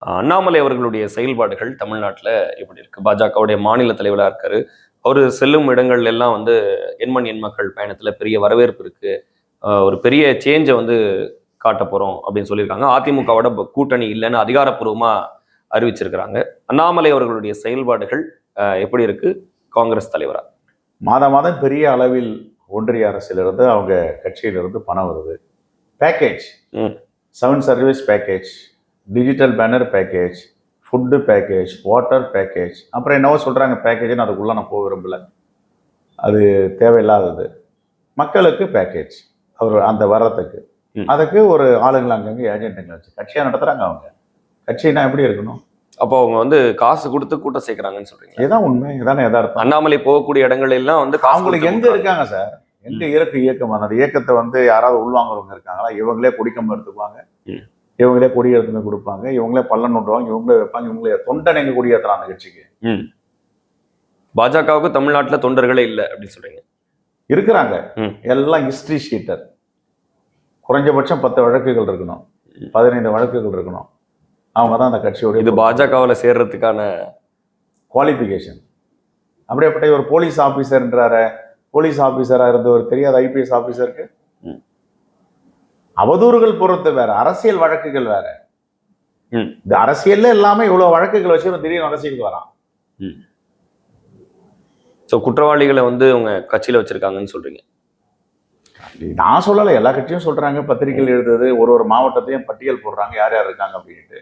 அண்ணாமலை அவர்களுடைய செயல்பாடுகள் தமிழ்நாட்டில் எப்படி இருக்கு. பாஜகவுடைய மாநில தலைவராக இருக்காரு. அவர் செல்லும் இடங்கள்ல எல்லாம் வந்து எண்மண் எண் மக்கள் பயணத்துல பெரிய வரவேற்பு இருக்கு. ஆஹ் ஒரு பெரிய சேஞ்சை வந்து காட்ட போறோம் அப்படின்னு சொல்லியிருக்காங்க. அதிமுகவோட கூட்டணி இல்லைன்னு அதிகாரப்பூர்வமா அறிவிச்சிருக்கிறாங்க. அண்ணாமலை அவர்களுடைய செயல்பாடுகள் எப்படி இருக்கு? காங்கிரஸ் தலைவரா? மாதம் மாதம் பெரிய அளவில் ஒன்றிய அரசிலிருந்து அவங்க கட்சியிலிருந்து பணம் வருது. Package. Seven service package digital banner package food package water package அப்புறம் என்னவோ சொல்கிறாங்க பேக்கேஜ்னு அதுக்குள்ளே நான் போக விரும்பல. அது தேவையில்லாதது. மக்களுக்கு பேக்கேஜ் அவர் அந்த வர்றதுக்கு. அதுக்கு ஒரு ஆளுங்களை அங்கங்கே ஏஜென்ட்டுங்களை வச்சு கட்சியாக நடத்துகிறாங்க அவங்க. கட்சினா எப்படி இருக்கணும்? அப்போ அவங்க வந்து காசு கொடுத்து கூட்டம் சேர்க்கறாங்கன்னு சொல்றீங்க இதுதான் உண்மை. இதானே எதார்த்தம் அண்ணாமலை போகக்கூடிய இடங்கள் எல்லாம் வந்து அவங்களுக்கு எங்க. இருக்காங்க சார் எங்க இருக்கு இயக்கம் அந்த இயக்கத்தை வந்து யாராவது உள்வாங்குறவங்க இருக்காங்களா? இவங்களே கொடிக்கம் எடுத்துக்குவாங்க. இவங்களே கொடி எடுத்துன்னு கொடுப்பாங்க இவங்களே பள்ளம் நோண்டுவாங்க இவங்களே வைப்பாங்க இவங்களே தொண்டனைங்க கொடி அந்த கட்சிக்கு. பாஜகவுக்கு தமிழ்நாட்டுல தொண்டர்களே இல்லை அப்படின்னு சொல்றீங்க. இருக்கிறாங்க. எல்லாம் ஹிஸ்டரி ஷீட்டர் குறைஞ்சபட்சம் பத்து வழக்குகள் இருக்கணும். பதினைந்து வழக்குகள் இருக்கணும். அவங்க தான் அந்த கட்சியோட இது பாஜகவுல சேர்றதுக்கான குவாலிஃபிகேஷன் அப்படியேப்பட்ட ஒரு போலீஸ் ஆபீசர்ன்றார போலீஸ் ஆபீசரா இருந்தவர் தெரியாத ஐபிஎஸ் ஆபீசருக்கு ம். அவதூறுகள் பொறுத்து வேற அரசியல் வழக்குகள் வேற. ம். இந்த அரசியல்ல எல்லாமே இவ்வளவு வழக்குகள் வச்சு திடீர்னு அரசியலுக்கு வரான். ஸோ குற்றவாளிகளை வந்து உங்க கட்சியில வச்சிருக்காங்கன்னு சொல்றீங்க. நான் சொல்லலை எல்லா கட்சியும் சொல்றாங்க பத்திரிகைகள் எழுதுது ஒரு ஒரு மாவட்டத்தையும் பட்டியல் போடுறாங்க யார் யார் இருக்காங்க அப்படின்ட்டு.